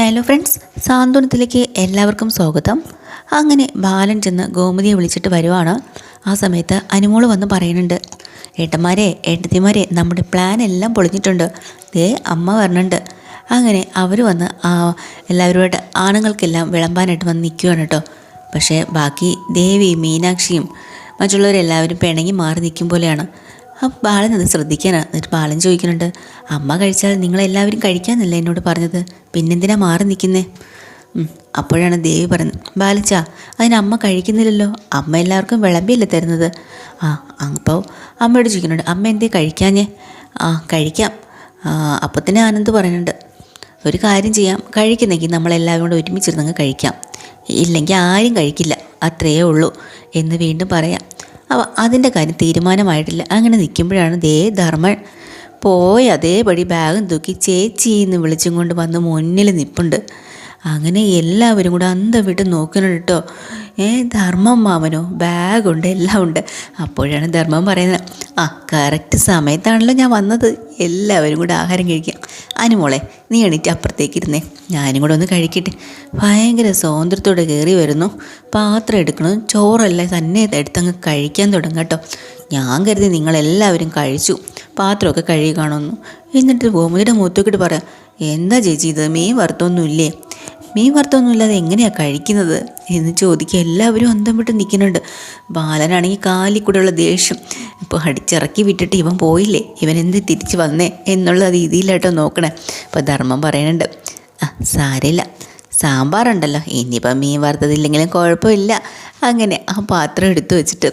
Hello friends സാന്ത്വനത്തിലേക്ക് എല്ലാവർക്കും സ്വാഗതം. അങ്ങനെ ബാലൻ ചെന്ന് ഗോമതിയെ വിളിച്ചിട്ട് വരുവാണ്. ആ സമയത്ത് അനുമോൾ വന്ന് പറയുന്നുണ്ട് ഏട്ടന്മാരെ ഏട്ടത്തിമാരെ നമ്മുടെ പ്ലാൻ എല്ലാം പൊളിഞ്ഞിട്ടുണ്ട്. ദേ അമ്മ വരണുണ്ട്. അങ്ങനെ അവർ വന്ന് എല്ലാവരുമായിട്ട് ആണുങ്ങൾക്കെല്ലാം വിളമ്പാനായിട്ട് വന്ന് നിൽക്കുകയാണ് കേട്ടോ. പക്ഷേ ബാക്കി ദേവി മീനാക്ഷിയും മറ്റുള്ളവരെല്ലാവരും പിണങ്ങി മാറി നിൽക്കും പോലെയാണ്. അപ്പം ബാലൻ അത് ശ്രദ്ധിക്കാനാണ് എന്നിട്ട് ബാലൻ ചോദിക്കുന്നുണ്ട് അമ്മ കഴിച്ചാൽ നിങ്ങളെല്ലാവരും കഴിക്കാന്നല്ലേ എന്നോട് പറഞ്ഞത്? പിന്നെന്തിനാ മാറി നിൽക്കുന്നേ? അപ്പോഴാണ് ദേവി പറയുന്നത് ബാലിച്ച അതിന് അമ്മ കഴിക്കുന്നില്ലല്ലോ. അമ്മ എല്ലാവർക്കും വിളമ്പിയല്ലേ തരുന്നത്? ആ അപ്പോൾ അമ്മയോട് ചോദിക്കുന്നുണ്ട് അമ്മ എന്തേ കഴിക്കാഞ്ഞേ? ആ കഴിക്കാം. അപ്പം തന്നെ ആനന്ദ് പറയുന്നുണ്ട് ഒരു കാര്യം ചെയ്യാം കഴിക്കുന്നെങ്കിൽ നമ്മളെല്ലാവരും കൂടെ ഒരുമിച്ചിരുന്നങ്ങ് കഴിക്കാം. ഇല്ലെങ്കിൽ ആരും കഴിക്കില്ല അത്രയേ ഉള്ളൂ എന്ന് വീണ്ടും പറയാം. അവ അതിന്റെ കാര്യം തീരുമാനമായിട്ടില്ല. അങ്ങനെ നിൽക്കുമ്പോഴാണ് ദേ ധർമ്മൻ പോയി അതേപടി ബാഗും തൂക്കി ചേച്ചി എന്ന് വിളിച്ചും കൊണ്ട് വന്ന് മുന്നിൽ നിൽപ്പുണ്ട് അങ്ങനെ എല്ലാവരും കൂടെ അന്തം വിട്ട് നോക്കുന്നുണ്ട് കേട്ടോ ഏ ധർമ്മം മാമനോ ബാഗുണ്ട് എല്ലാം ഉണ്ട്. അപ്പോഴാണ് ധർമ്മം പറയുന്നത്. ആ കറക്റ്റ് സമയത്താണല്ലോ ഞാൻ വന്നത്. എല്ലാവരും കൂടെ ആഹാരം കഴിക്കാം. അനുമോളെ നീ എണീറ്റ് അപ്പുറത്തേക്ക് ഇരുന്നേ. ഞാനും കൂടെ ഒന്ന് കഴിക്കട്ടെ. ഭയങ്കര സ്വാതന്ത്ര്യത്തോടെ കയറി വരുന്നു. പാത്രം എടുക്കണം ചോറല്ല തന്നെ എടുത്തങ്ങ് കഴിക്കാൻ തുടങ്ങും കേട്ടോ. ഞാൻ കരുതി നിങ്ങളെല്ലാവരും കഴിച്ചു. പാത്രമൊക്കെ കഴുകി കാണുന്നു. എന്നിട്ട് ഗോമതിയുടെ മൂത്തോക്കിട്ട് പറയാം എന്താ ചേച്ചി ഇത്? മീൻ വറുത്തൊന്നുമില്ലേ? മീൻ വറുത്തൊന്നുമില്ലാതെ എങ്ങനെയാണ് കഴിക്കുന്നത് എന്ന് ചോദിക്കുക. എല്ലാവരും അന്തം വിട്ട് നിൽക്കുന്നുണ്ട്. ബാലനാണെങ്കിൽ കാലിൽ കൂടെയുള്ള ദേഷ്യം. ഇപ്പോൾ അടിച്ചിറക്കി വിട്ടിട്ട് ഇവൻ പോയില്ലേ? ഇവൻ എന്ത് തിരിച്ച് വന്നേ എന്നുള്ള രീതിയിലായിട്ടോ നോക്കണേ. അപ്പോൾ ധർമ്മം പറയുന്നുണ്ട് ആ സാരമില്ല. സാമ്പാറുണ്ടല്ലോ ഇനിയിപ്പം മീൻ വറുത്തതില്ലെങ്കിലും കുഴപ്പമില്ല. അങ്ങനെ ആ പാത്രം എടുത്തു വെച്ചിട്ട്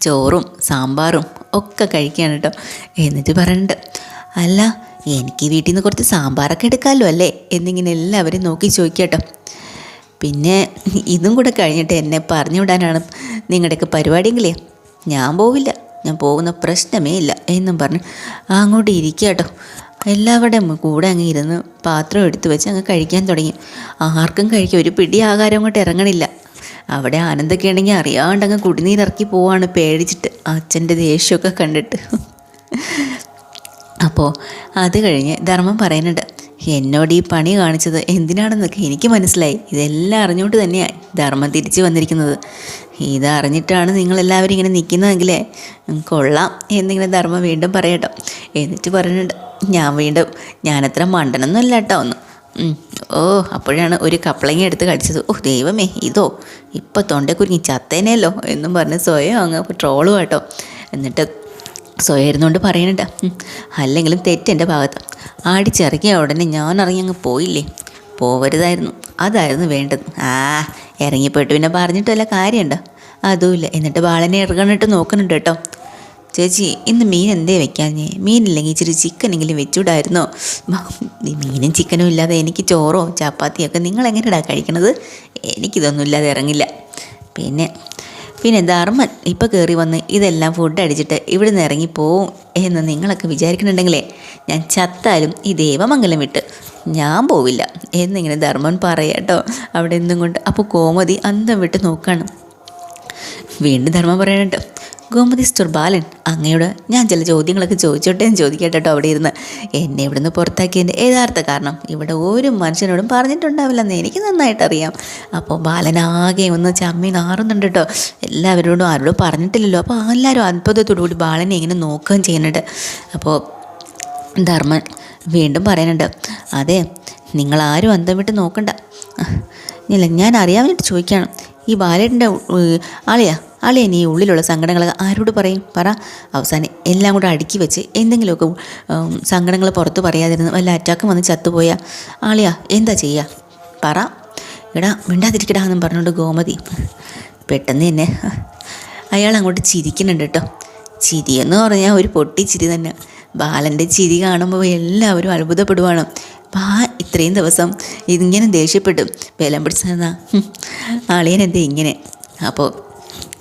ചോറും സാമ്പാറും ഒക്കെ കഴിക്കുകയാണ് കേട്ടോ. എന്നിട്ട് പറയുന്നുണ്ട് അല്ല എനിക്ക് വീട്ടിൽ നിന്ന് കുറച്ച് സാമ്പാറൊക്കെ എടുക്കാമല്ലോ അല്ലേ? എന്നിങ്ങനെ എല്ലാവരും നോക്കി ചോദിക്കട്ടോ. പിന്നെ ഇതും കൂടെ കഴിഞ്ഞിട്ട് എന്നെ പറഞ്ഞു വിടാനാണ് നിങ്ങളുടെയൊക്കെ പരിപാടിയെങ്കിലേ. ഞാൻ പോവില്ല. ഞാൻ പോകുന്ന പ്രശ്നമേ ഇല്ല എന്നും പറഞ്ഞ് അങ്ങോട്ട് ഇരിക്കുക കേട്ടോ എല്ലാവരുടെയും കൂടെ അങ്ങ് ഇരുന്ന് പാത്രം എടുത്തു വെച്ച് അങ്ങ് കഴിക്കാൻ തുടങ്ങി. ആർക്കും കഴിക്കുക ഒരു പിടി ആഹാരം അങ്ങോട്ട് ഇറങ്ങണില്ല. അവിടെ ആനന്ദൊക്കെ ഉണ്ടെങ്കിൽ അറിയാണ്ട് അങ്ങ് കുടിനീരിറക്കി പോവാണ് പേടിച്ചിട്ട്. അച്ഛന്റെ ദേഷ്യമൊക്കെ കണ്ടിട്ട്. അപ്പോൾ അത് കഴിഞ്ഞ് ധർമ്മം പറയുന്നുണ്ട് എന്നോട് ഈ പണി കാണിച്ചത് എന്തിനാണെന്നൊക്കെ എനിക്ക് മനസ്സിലായി. ഇതെല്ലാം അറിഞ്ഞുകൊണ്ട് തന്നെയാണ് ധർമ്മം തിരിച്ചു വന്നിരിക്കുന്നത്. ഇത് അറിഞ്ഞിട്ടാണ് നിങ്ങളെല്ലാവരും ഇങ്ങനെ നിൽക്കുന്നതെങ്കിലേ കൊള്ളാം എന്നിങ്ങനെ ധർമ്മം വീണ്ടും പറയട്ടോ. എന്നിട്ട് പറയുന്നുണ്ട് ഞാൻ വീണ്ടും ഞാനത്ര മണ്ടനൊന്നുമല്ല കേട്ടോ ഒന്ന് ഓ അപ്പോഴാണ് ഒരു കപ്പളങ്ങ എടുത്ത് കടിച്ചത്. ഓ ദൈവമേ ഇതോ? ഇപ്പം തൊണ്ടക്കുരുങ്ങി കുരുങ്ങി ചത്തേനല്ലോ? എന്നും പറഞ്ഞ് സ്വയം അങ്ങ് ട്രോളും കേട്ടോ എന്നിട്ട് സ്വയം പറയണണ്ട. അല്ലെങ്കിലും തെറ്റെന്റെ ഭാഗത്ത്. ആടിച്ചിറങ്ങിയ ഉടനെ ഞാൻ ഇറങ്ങി അങ്ങ് പോയില്ലേ? പോവരുതായിരുന്നു. അതായിരുന്നു വേണ്ടത്. ആ ഇറങ്ങിപ്പോയിട്ട് പിന്നെ പറഞ്ഞിട്ട് വല്ല കാര്യമുണ്ടോ? അതുമില്ല. എന്നിട്ട് വാളനെ ഇറങ്ങണിട്ട് നോക്കുന്നുണ്ട് കേട്ടോ. ചേച്ചി ഇന്ന് മീൻ എന്തേ വെക്കാഞ്ഞേ? മീനില്ലെങ്കിൽ ഇച്ചിരി ചിക്കനെങ്കിലും ഈ മീനും ചിക്കനും ഇല്ലാതെ എനിക്ക് ചോറോ ചപ്പാത്തിയൊക്കെ നിങ്ങൾ എങ്ങനെയാ കഴിക്കണത്? എനിക്കിതൊന്നും ഇല്ലാതെ ഇറങ്ങില്ല. പിന്നെ പിന്നെ ധർമ്മൻ ഇപ്പോൾ കയറി വന്ന് ഇതെല്ലാം ഫുഡ് അടിച്ചിട്ട് ഇവിടുന്ന് ഇറങ്ങി ഇറങ്ങിപ്പോവും എന്ന് നിങ്ങളൊക്കെ വിചാരിക്കുന്നുണ്ടെങ്കിലേ ഞാൻ ചത്താലും ഈ ദേവമംഗലം വിട്ട് ഞാൻ പോവില്ല എന്നിങ്ങനെ ധർമ്മൻ പറയാട്ടോ അവിടെ നിന്നും കൊണ്ട്. അപ്പോൾ കോമതി അന്തം വിട്ട് നോക്കാണ്. വീണ്ടും ധർമ്മം പറയാനുണ്ട് ഗോമതി സ്റ്റോർ ബാലൻ അങ്ങയോട് ഞാൻ ചില ചോദ്യങ്ങളൊക്കെ ചോദിച്ചോട്ടെ എന്ന് ചോദിക്കട്ടെ കേട്ടോ അവിടെ ഇരുന്ന്. എന്നെ ഇവിടുന്ന് പുറത്താക്കിയതിന്റെ യഥാർത്ഥ കാരണം ഇവിടെ ഒരു മനുഷ്യനോടും പറഞ്ഞിട്ടുണ്ടാവില്ലെന്ന് എനിക്ക് നന്നായിട്ട് അറിയാം അപ്പോൾ ബാലനാകെ ഒന്ന് ചമ്മി നാറുന്നുണ്ട് കേട്ടോ എല്ലാവരോടും ആരോടും പറഞ്ഞിട്ടില്ലല്ലോ. അപ്പോൾ എല്ലാവരും അത്ഭുതത്തോടു കൂടി ബാലനെ ഇങ്ങനെ നോക്കുകയും ചെയ്യുന്നുണ്ട്. അപ്പോൾ ധർമ്മൻ വീണ്ടും പറയുന്നുണ്ട് അതെ നിങ്ങളാരും അന്തം വിട്ട് നോക്കണ്ട. ഇല്ല ഞാൻ അറിയാൻ വേണ്ടി ചോദിക്കുകയാണ്. ഈ ബാലേട്ടന്റെ ആളിയാ? ആളിയാ നീ ഉള്ളിലുള്ള സങ്കടങ്ങളൊക്കെ ആരോട് പറയും? പറ. അവസാനം എല്ലാം കൂടെ അടുക്കി വെച്ച് എന്തെങ്കിലുമൊക്കെ സങ്കടങ്ങൾ പുറത്ത് പറയാതിരുന്ന് വല്ല അറ്റാക്കും വന്ന് ചത്തുപോയാ ആളിയാ എന്താ ചെയ്യുക പറ. ഇടാ മിണ്ടാതിരിക്കടാ എന്നും പറഞ്ഞുകൊണ്ട് ഗോമതി പെട്ടെന്ന് തന്നെ അയാൾ അങ്ങോട്ട് ചിരിക്കുന്നുണ്ട് കേട്ടോ. ചിരി എന്ന് പറഞ്ഞാൽ ഒരു പൊട്ടി ചിരി തന്നെ. ബാലന്റെ ചിരി കാണുമ്പോൾ എല്ലാവരും അത്ഭുതപ്പെടുവാണ്. ബാ ഇത്രയും ദിവസം ഇതിങ്ങനെ ദേഷ്യപ്പെട്ടു. ബലം പിടിച്ചെന്നാ ആളിയനെന്തേ ഇങ്ങനെ? അപ്പോൾ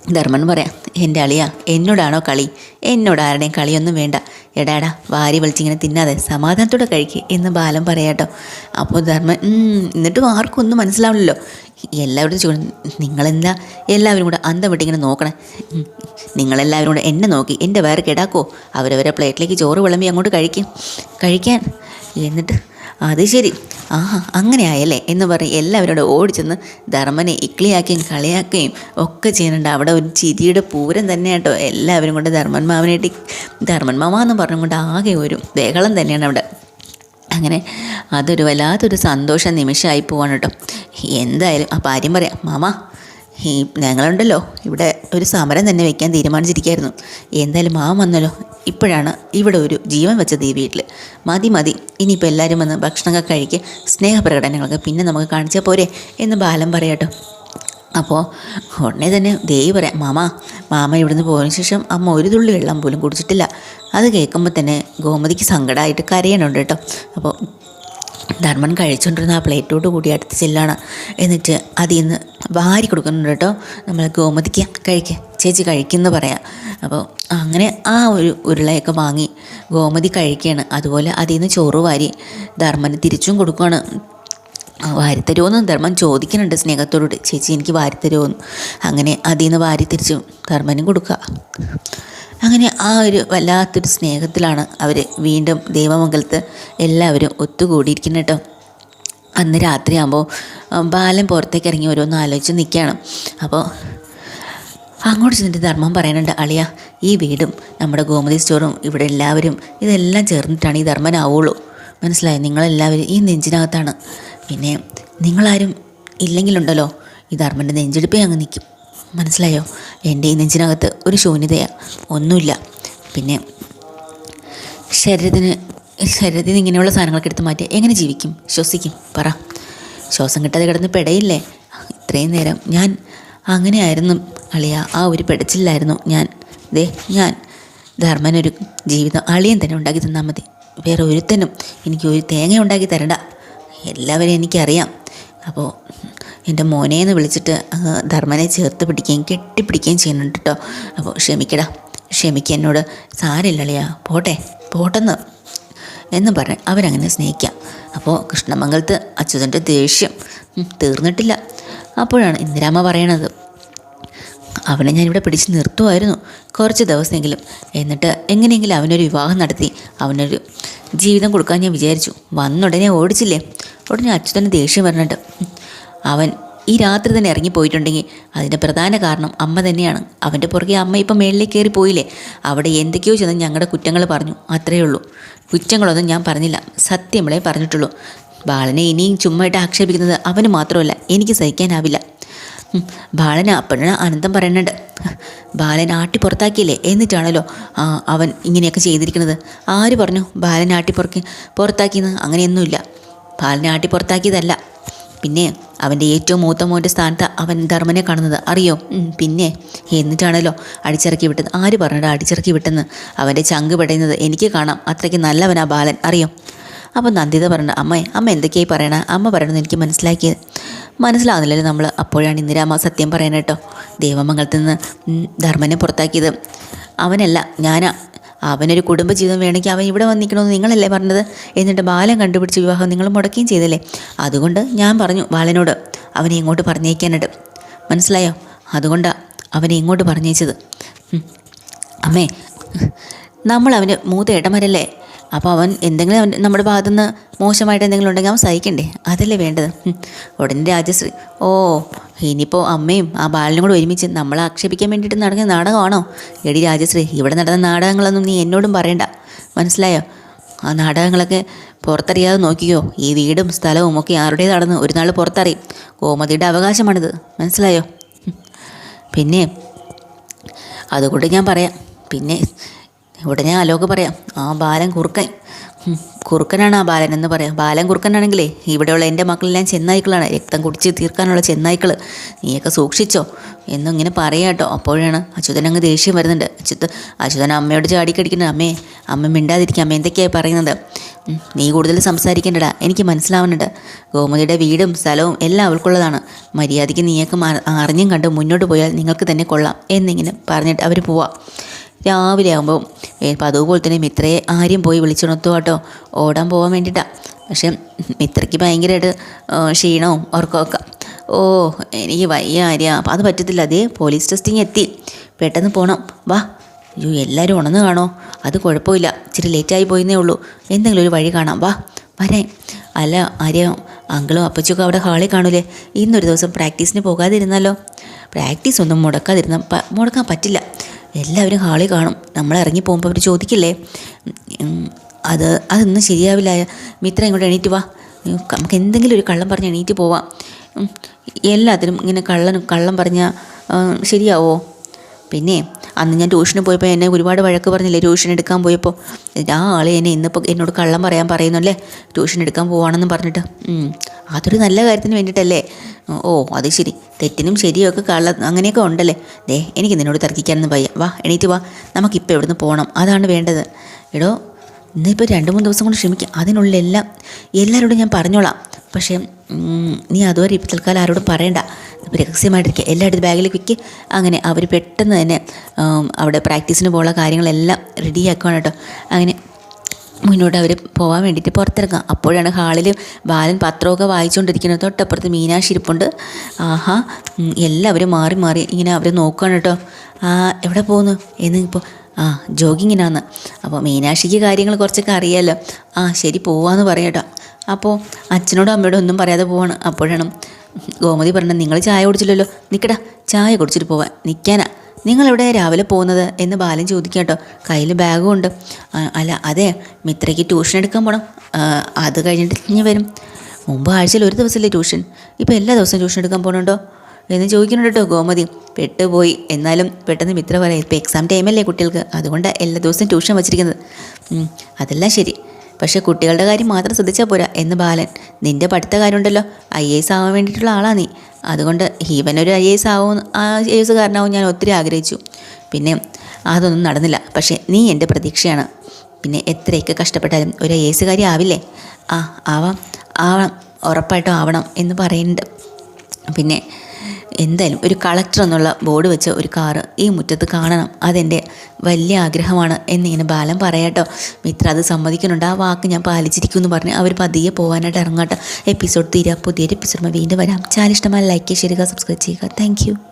ധർമ്മൻ പറയാം എന്റെ അളിയ എന്നോടാണോ കളി? എന്നോട് ആരുടെയും കളിയൊന്നും വേണ്ട. എടാ എടാ വാരി വലിച്ചിങ്ങനെ തിന്നാതെ സമാധാനത്തോടെ കഴിക്കുക എന്ന് ബാലൻ പറയാട്ടോ അപ്പോൾ ധർമ്മൻ "ഉം, എന്നിട്ടും ആർക്കും ഒന്നും മനസ്സിലാവില്ലല്ലോ. എല്ലാവരും ചോദിക്കും നിങ്ങളെന്താ എല്ലാവരും കൂടെ അന്തം വിട്ടിങ്ങനെ നോക്കണേ? നിങ്ങളെല്ലാവരും കൂടെ എന്നെ നോക്കി എന്റെ വയറ് കിടാക്കോ? അവരവരെ പ്ലേറ്റിലേക്ക് ചോറ് വിളമ്പി അങ്ങോട്ട് കഴിക്കും. കഴിക്കാൻ. എന്നിട്ട് അത് ശരി. ആഹാ അങ്ങനെയായല്ലേ എന്ന് പറഞ്ഞ് എല്ലാവരോടും ഓടിച്ചെന്ന് ധർമ്മനെ ഇക്ലിയാക്കുകയും കളിയാക്കുകയും ഒക്കെ ചെയ്യുന്നുണ്ട്. അവിടെ ഒരു ചിരിയുടെ പൂരം തന്നെ കേട്ടോ. എല്ലാവരും കൊണ്ട് ധർമ്മൻ മാമനായിട്ട് ധർമ്മൻ മാമ എന്ന് പറഞ്ഞുകൊണ്ട് ആകെ ഒരു ബഹളം തന്നെയാണ് അവിടെ. അങ്ങനെ അതൊരു വല്ലാത്തൊരു സന്തോഷ നിമിഷമായി പോവാണ് കേട്ടോ. എന്തായാലും ആ ഭാര്യം പറയാം. മാമ ഈ ഞങ്ങളുണ്ടല്ലോ. ഇവിടെ ഒരു സമരം തന്നെ വെക്കാൻ തീരുമാനിച്ചിരിക്കുകയായിരുന്നു. എന്തായാലും മാമ വന്നല്ലോ. ഇപ്പോഴാണ് ഇവിടെ ഒരു ജീവൻ വെച്ചത് ഈ വീട്ടിൽ മതി മതി. ഇനിയിപ്പോൾ എല്ലാവരും വന്ന് ഭക്ഷണമൊക്കെ കഴിക്കുക സ്നേഹപ്രകടനങ്ങളൊക്കെ പിന്നെ നമുക്ക് കാണിച്ചാൽ പോരെ എന്ന് ബാലം പറയാട്ടോ അപ്പോൾ ഉടനെ തന്നെ ദേവി പറയാം മാമ മാമ ഇവിടുന്ന് പോയതിനു ശേഷം അമ്മ ഒരു തുള്ളി വെള്ളം പോലും കുടിച്ചിട്ടില്ല. അത് കേൾക്കുമ്പോൾ തന്നെ ഗോമതിക്ക് സങ്കടമായിട്ട് കരയണുണ്ട് കേട്ടോ അപ്പോൾ ധർമ്മൻ കഴിച്ചുകൊണ്ടിരുന്ന ആ പ്ലേറ്റോട് കൂടി അടുത്ത് ചെല്ലാണ്. എന്നിട്ട് അതിൽ നിന്ന് വാരി കൊടുക്കുന്നുണ്ട് കേട്ടോ. നമ്മൾ ഗോമതിക്ക് കഴിക്കുക ചേച്ചി കഴിക്കുന്നു പറയാം. അപ്പോൾ അങ്ങനെ ആ ഒരു ഉരുളയൊക്കെ വാങ്ങി ഗോമതി കഴിക്കുകയാണ് അതുപോലെ അതിൽ നിന്ന് ചോറ് വാരി ധർമ്മന് തിരിച്ചും കൊടുക്കുകയാണ് വാരിത്തരുമോന്ന് ധർമ്മൻ ചോദിക്കുന്നുണ്ട് സ്നേഹത്തോടുകൂടി. ചേച്ചി എനിക്ക് വാരിത്തരുമോന്ന് അങ്ങനെ അതിൽ നിന്ന് വാരി തിരിച്ചും ധർമ്മനും കൊടുക്കുക. അങ്ങനെ ആ ഒരു വല്ലാത്തൊരു സ്നേഹത്തിലാണ് അവർ വീണ്ടും ദേവമംഗലത്ത് എല്ലാവരും ഒത്തുകൂടിയിരിക്കുന്നത് കേട്ടോ. അന്ന് രാത്രിയാകുമ്പോൾ ബാലൻ പുറത്തേക്ക് ഇറങ്ങി ഓരോന്ന് ആലോചിച്ച് നിൽക്കുകയാണ് അപ്പോൾ അങ്ങോട്ട് ചെന്നിട്ട് ധർമ്മം പറയുന്നുണ്ട് അളിയ ഈ വീടും നമ്മുടെ ഗോമതി സ്റ്റോറും ഇവിടെ എല്ലാവരും ഇതെല്ലാം ചേർന്നിട്ടാണ് ഈ ധർമ്മനാവുള്ളൂ മനസ്സിലായി? നിങ്ങളെല്ലാവരും ഈ നെഞ്ചിനകത്താണ്. പിന്നെ നിങ്ങളാരും ഇല്ലെങ്കിലുണ്ടല്ലോ ഈ ധർമ്മന്റെ നെഞ്ചെടുപ്പേ അങ്ങ് നിൽക്കും മനസ്സിലായോ? എന്റെ ഈ നെഞ്ചിനകത്ത് ഒരു ശൂന്യതയാണ് ഒന്നുമില്ല. പിന്നെ ശരീരത്തിന് ശരീരത്തിൽ നിന്ന് ഇങ്ങനെയുള്ള സാധനങ്ങളൊക്കെ എടുത്ത് മാറ്റി എങ്ങനെ ജീവിക്കും? ശ്വസിക്കും. പറ. ശ്വാസം കിട്ടാതെ കിടന്ന് പെടയില്ലേ? ഇത്രയും നേരം ഞാൻ അങ്ങനെയായിരുന്നു. അളിയ ആ ഒരു പെടച്ചില്ലായിരുന്നു ഞാൻ. ദേ ഞാൻ. ധർമ്മനൊരു ജീവിതം അളിയൻ തന്നെ ഉണ്ടാക്കി തന്നാൽ മതി. വേറെ ഒരുത്തനും എനിക്ക് ഒരു തേങ്ങ ഉണ്ടാക്കി തരണ്ട. എല്ലാവരെയും എനിക്കറിയാം. അപ്പോൾ എന്റെ മോനെ എന്ന് വിളിച്ചിട്ട് ധർമ്മനെ ചേർത്ത് പിടിക്കുകയും കെട്ടിപ്പിടിക്കുകയും ചെയ്യുന്നുണ്ട് കേട്ടോ അപ്പോൾ ക്ഷമിക്കടാ ക്ഷമിക്കുക എന്നോട്. സാരില്ലളിയാ പോട്ടെ പോട്ടെന്ന് എന്ന് പറഞ്ഞ് അവരങ്ങനെ സ്നേഹിക്കാം. അപ്പോൾ കൃഷ്ണമംഗലത്ത് അച്യുതന്റെ ദേഷ്യം തീർന്നിട്ടില്ല. അപ്പോഴാണ് ഇന്ദിരാമ്മ പറയണത്. അവനെ ഞാനിവിടെ പിടിച്ച് നിർത്തുമായിരുന്നു കുറച്ച് ദിവസമെങ്കിലും. എന്നിട്ട് എങ്ങനെയെങ്കിലും അവനൊരു വിവാഹം നടത്തി അവനൊരു ജീവിതം കൊടുക്കാൻ ഞാൻ വിചാരിച്ചു. വന്നുടനെ ഓടിച്ചില്ലേ? ഉടനെ അച്യുതന് ദേഷ്യം വരുന്നുണ്ട് അവൻ ഈ രാത്രി തന്നെ ഇറങ്ങിപ്പോയിട്ടുണ്ടെങ്കിൽ അതിന്റെ പ്രധാന കാരണം അമ്മ തന്നെയാണ്. അവന്റെ പുറകെ അമ്മ ഇപ്പം മേളിലേക്ക് കയറി പോയില്ലേ? അവിടെ എന്തൊക്കെയോ ചെന്ന് ഞങ്ങളുടെ കുറ്റങ്ങൾ പറഞ്ഞു. അത്രയേ ഉള്ളൂ. കുറ്റങ്ങളൊന്നും ഞാൻ പറഞ്ഞില്ല. സത്യമളെ പറഞ്ഞിട്ടുള്ളൂ. ബാലനെ ഇനിയും ചുമ്മായിട്ട് ആക്ഷേപിക്കുന്നത് അവന് മാത്രമല്ല എനിക്ക് സഹിക്കാനാവില്ല. ബാലൻ അപ്പഴാണ് അനന്തം പറയുന്നുണ്ട് ബാലൻ ആട്ടി പുറത്താക്കിയില്ലേ? എന്നിട്ടാണല്ലോ അവൻ ഇങ്ങനെയൊക്കെ ചെയ്തിരിക്കുന്നത്. ആര് പറഞ്ഞു ബാലൻ ആട്ടി പുറക്കി പുറത്താക്കിയെന്ന്? അങ്ങനെയൊന്നുമില്ല. ബാലനെ ആട്ടി പുറത്താക്കിയതല്ല. പിന്നെ അവന്റെ ഏറ്റവും മൂത്ത മോന്റെ സ്ഥാനത്ത് അവൻ ധർമ്മനെ കാണുന്നത്. അറിയോ? പിന്നെ എന്നിട്ടാണല്ലോ അടിച്ചിറക്കി വിട്ടത്. ആര് പറഞ്ഞത് അടിച്ചിറക്കി വിട്ടെന്ന്? അവന്റെ ചങ്ക് പെടയുന്നത് എനിക്ക് കാണാം. അത്രയ്ക്ക് നല്ലവനാ ബാലൻ. അറിയോ? അപ്പോൾ നന്ദിത പറഞ്ഞു അമ്മേ അമ്മ എന്തൊക്കെയായി പറയണ? അമ്മ പറയണമെന്ന് എനിക്ക് മനസ്സിലാക്കിയത് മനസ്സിലാകുന്നില്ലല്ലോ നമ്മൾ അപ്പോഴാണ് ഇന്ദിരാമ്മ സത്യം പറയണേട്ടോ ദേവമംഗലത്തിൽ നിന്ന് ധർമ്മനെ പുറത്താക്കിയത്. അവനല്ല ഞാനാ. അവനൊരു കുടുംബജീവിതം വേണമെങ്കിൽ അവൻ ഇവിടെ വന്നിക്കണമെന്ന് നിങ്ങളല്ലേ പറഞ്ഞത്? എന്നിട്ട് ബാലൻ കണ്ടുപിടിച്ച് വിവാഹം നിങ്ങൾ മുടക്കുകയും ചെയ്തല്ലേ? അതുകൊണ്ട് ഞാൻ പറഞ്ഞു ബാലനോട് അവനെ ഇങ്ങോട്ട് പറഞ്ഞേക്കാനായിട്ട് മനസ്സിലായോ? അതുകൊണ്ടാണ് അവനെ ഇങ്ങോട്ട് പറഞ്ഞേച്ചത്. അമ്മേ നമ്മൾ അവന് മൂത്ത ഏട്ടന്മാരല്ലേ? അപ്പോൾ അവൻ എന്തെങ്കിലും നമ്മുടെ ഭാഗത്തു നിന്ന് മോശമായിട്ട് എന്തെങ്കിലും ഉണ്ടെങ്കിൽ അവൻ സഹിക്കണ്ടേ? അതല്ലേ വേണ്ടത്. ഉടനെ രാജശ്രീ ഓ ഇനിയിപ്പോൾ അമ്മയും ആ ബാലനും കൂടെ ഒരുമിച്ച് നമ്മളെ ആക്ഷേപിക്കാൻ വേണ്ടിയിട്ട് നടക്കുന്ന നാടകമാണോ? എടി രാജശ്രീ ഇവിടെ നടന്ന നാടകങ്ങളൊന്നും നീ എന്നോടും പറയണ്ട. മനസ്സിലായോ? ആ നാടകങ്ങളൊക്കെ പുറത്തറിയാതെ നോക്കിയോ ഈ വീടും സ്ഥലവും ഒക്കെ ആരുടേതാണെന്ന് ഒരു നാൾ പുറത്തറിയും. ഗോമതിയുടെ അവകാശമാണിത്. മനസ്സിലായോ? പിന്നെ അതുകൊണ്ട് ഞാൻ പറയാം. പിന്നെ ഉടനെ ആലോക പറയാം. ആ ബാലൻ കുറുക്കൻ. കുറുക്കനാണ് ആ ബാലൻ എന്ന് പറയാം. ബാലൻ കുറുക്കനാണെങ്കിലേ ഇവിടെയുള്ള എന്റെ മക്കളെല്ലാം ചെന്നായ്ക്കളാണ്. രക്തം കുടിച്ച് തീർക്കാനുള്ള ചെന്നായ്ക്കൾ നീയൊക്കെ സൂക്ഷിച്ചോ എന്നിങ്ങനെ പറയാം കേട്ടോ. അപ്പോഴാണ് അച്യുതൻ അങ്ങ് ദേഷ്യം വരുന്നുണ്ട്. അച്യുത അച്യുതൻ അമ്മയോട് ചാടിക്കടിക്കുന്നത് അമ്മേ അമ്മ മിണ്ടാതിരിക്കുക അമ്മ എന്തൊക്കെയാണ് പറയുന്നത്? നീ കൂടുതൽ സംസാരിക്കേണ്ടടാ. എനിക്ക് മനസ്സിലാവുന്നുണ്ട്. ഗോമതിയുടെ വീടും സ്ഥലവും എല്ലാം അവൾക്കുള്ളതാണ്. മര്യാദയ്ക്ക് നീയൊക്കെ അറിഞ്ഞും കണ്ട് മുന്നോട്ട് പോയാൽ നിങ്ങൾക്ക് തന്നെ കൊള്ളാം എന്നിങ്ങനെ പറഞ്ഞിട്ട് അവർ പോവാം. രാവിലെ ആകുമ്പോൾ ഇപ്പം അതുപോലെ തന്നെ മിത്രയെ ആരും പോയി വിളിച്ചുണർത്തു കേട്ടോ. ഓടാൻ പോകാൻ വേണ്ടിയിട്ടാണ് പക്ഷേ മിത്രയ്ക്ക് ഭയങ്കരമായിട്ട് ക്ഷീണവും ഉറക്കമൊക്കെ ഓ എനിക്ക് വയ്യ ആര്യ. അപ്പം അത് പറ്റത്തില്ല. അതേ പോലീസ് ടെസ്റ്റിംഗ് എത്തി. പെട്ടെന്ന് പോകണം വാ. അയ്യോ എല്ലാവരും ഉണന്ന് കാണോ? അത് കുഴപ്പമില്ല. ഇച്ചിരി ലേറ്റായി പോയെന്നേ ഉള്ളൂ. എന്തെങ്കിലും ഒരു വഴി കാണാം. വാ വരാൻ. അല്ല ആര്യ അങ്കിളും അപ്പച്ചൊക്കെ അവിടെ ഹാളിൽ കാണൂലേ? ഇന്നൊരു ദിവസം പ്രാക്ടീസിന് പോകാതിരുന്നല്ലോ പ്രാക്ടീസ് ഒന്നും മുടക്കാതിരുന്ന മുടക്കാൻ പറ്റില്ല. എല്ലാവരും ഹാളിൽ കാണും. നമ്മൾ ഇറങ്ങി പോകുമ്പോൾ അവർ ചോദിക്കില്ലേ? അത് അതൊന്നും ശരിയാവില്ല. മിത്ര ഇങ്ങോട്ട് എണീറ്റ് വാ. നമുക്ക് എന്തെങ്കിലും ഒരു കള്ളം പറഞ്ഞ് എണീറ്റ് പോവാം. എല്ലാത്തിനും ഇങ്ങനെ കള്ളൻ കള്ളം പറഞ്ഞാൽ ശരിയാവോ? പിന്നെ അന്ന് ഞാൻ ട്യൂഷന് പോയപ്പോൾ എന്നെ ഒരുപാട് വഴക്ക് പറഞ്ഞില്ലേ ട്യൂഷൻ എടുക്കാൻ പോയപ്പോൾ ആ ആളെ എന്നെ ഇന്നിപ്പോൾ എന്നോട് കള്ളം പറയാൻ പറയുന്നല്ലേ ട്യൂഷൻ എടുക്കാൻ പോവാണെന്ന് പറഞ്ഞിട്ട്. അതൊരു നല്ല കാര്യത്തിന് വേണ്ടിയിട്ടല്ലേ ഓ അത് ശരി. തെറ്റിനും ശരിയൊക്കെ കള്ള അങ്ങനെയൊക്കെ ഉണ്ടല്ലേ? ദേ എനിക്ക് നിന്നോട് തർക്കിക്കാനൊന്നും വയ്യ. വാ എണീറ്റ് വാ. നമുക്കിപ്പോൾ ഇവിടുന്ന് പോകണം അതാണ് വേണ്ടത്. എടോ ഇന്നിപ്പോൾ രണ്ട് മൂന്ന് ദിവസം കൊണ്ട് ക്ഷമിക്കുക അതിനുള്ള എല്ലാം എല്ലാവരോടും ഞാൻ പറഞ്ഞോളാം. പക്ഷേ നീ അതുവരെ ഇപ്പോൾ തൽക്കാലം ആരോടും പറയണ്ട. രഹസ്യമായിട്ടിരിക്കുക എല്ലായിടത്തും ബാഗിലേക്ക് വെക്ക്. അങ്ങനെ അവർ പെട്ടെന്ന് തന്നെ അവിടെ പ്രാക്ടീസിന് പോകാനുള്ള കാര്യങ്ങളെല്ലാം റെഡിയാക്കുകയാണ് കേട്ടോ. അങ്ങനെ മുന്നോട്ട് അവർ പോകാൻ വേണ്ടിയിട്ട് പുറത്തിറങ്ങാം. അപ്പോഴാണ് ഹാളിൽ ബാലൻ പത്രമൊക്കെ വായിച്ചുകൊണ്ടിരിക്കുന്നത്. തൊട്ടപ്പുറത്ത് മീനാക്ഷി ഇരിപ്പുണ്ട്. ആഹാ എല്ലാവരും മാറി മാറി ഇങ്ങനെ അവർ നോക്കുകയാണ് കേട്ടോ. ആ എവിടെ പോകുന്നു എന്ന് ഇപ്പോൾ ആ ജോഗിങ്ങിനാന്ന് അപ്പോൾ മീനാക്ഷിക്ക് കാര്യങ്ങൾ കുറച്ചൊക്കെ അറിയാമല്ലോ ആ ശരി പോവാന്ന് പറയട്ടോ അപ്പോൾ അച്ഛനോടും അമ്മയോടും ഒന്നും പറയാതെ പോവാണ്. അപ്പോഴാണ് ഗോമതി പറഞ്ഞത് നിങ്ങൾ ചായ കുടിച്ചില്ലല്ലോ. നിൽക്കടാ ചായ കുടിച്ചിട്ട് പോവാൻ നിൽക്കാനാ നിങ്ങളെവിടെ രാവിലെ പോകുന്നത് എന്ന് ബാലൻ ചോദിക്കാം കേട്ടോ. കയ്യിൽ ബാഗും ഉണ്ട് അല്ല അതെ മിത്രയ്ക്ക് ട്യൂഷൻ എടുക്കാൻ പോകണം അത് കഴിഞ്ഞിട്ട് ഇനി വരും. മുമ്പ് ആഴ്ചയിൽ ഒരു ദിവസമല്ലേ ട്യൂഷൻ? ഇപ്പോൾ എല്ലാ ദിവസവും ട്യൂഷൻ എടുക്കാൻ പോകണുണ്ടോ എന്ന് ചോദിക്കുന്നുണ്ട് കേട്ടോ ഗോമതി. പെട്ടുപോയി. എന്നാലും പെട്ടെന്ന് മിത്ര പറയാം ഇപ്പോൾ എക്സാം ടൈമല്ലേ കുട്ടികൾക്ക്. അതുകൊണ്ട് എല്ലാ ദിവസവും ട്യൂഷൻ വച്ചിരിക്കുന്നത്. അതെല്ലാം ശരി. പക്ഷേ കുട്ടികളുടെ കാര്യം മാത്രം ശ്രദ്ധിച്ചാൽ പോരാ എന്ന് ബാലൻ. നിന്റെ പഠിത്ത കാര്യമുണ്ടല്ലോ. ഐ എസ് ആവാൻ വേണ്ടിയിട്ടുള്ള ആളാണ് നീ. അതുകൊണ്ട് ഇവനൊരു ഐ എസ് ആവും ഐ എസ് കാരനാവും ഞാൻ ഒത്തിരി ആഗ്രഹിച്ചു. പിന്നെ അതൊന്നും നടന്നില്ല. പക്ഷേ നീ എന്റെ പ്രതീക്ഷയാണ്. പിന്നെ എത്രയൊക്കെ കഷ്ടപ്പെട്ടാലും ഒരു ഐ എസ് കാരി ആവില്ലേ? ആ ആവാം. ആവണം. ഉറപ്പായിട്ടും ആവണം എന്ന് പറയുന്നുണ്ട്. പിന്നെ എന്തായാലും ഒരു കളക്ടർ എന്നുള്ള ബോർഡ് വെച്ച ഒരു കാറ് ഈ മുറ്റത്ത് കാണണം. അതെന്റെ വലിയ ആഗ്രഹമാണ് എന്നിങ്ങനെ ബാലൻ പറയാട്ടോ. മിത്ര അത് സമ്മതിക്കുന്നുണ്ട്. ആ വാക്ക് ഞാൻ പാലിച്ചിരിക്കും എന്ന് പറഞ്ഞ് അവർ പതിയെ പോകാനായിട്ട് ഇറങ്ങാട്ടോ. എപ്പിസോഡ് തീരാ. പുതിയൊരു എപ്പിസോഡ് വീണ്ടും വരാം. ചാനൽ ഇഷ്ടമായി ലൈക്ക് ചെയ്യുക സബ്സ്ക്രൈബ് ചെയ്യുക താങ്ക്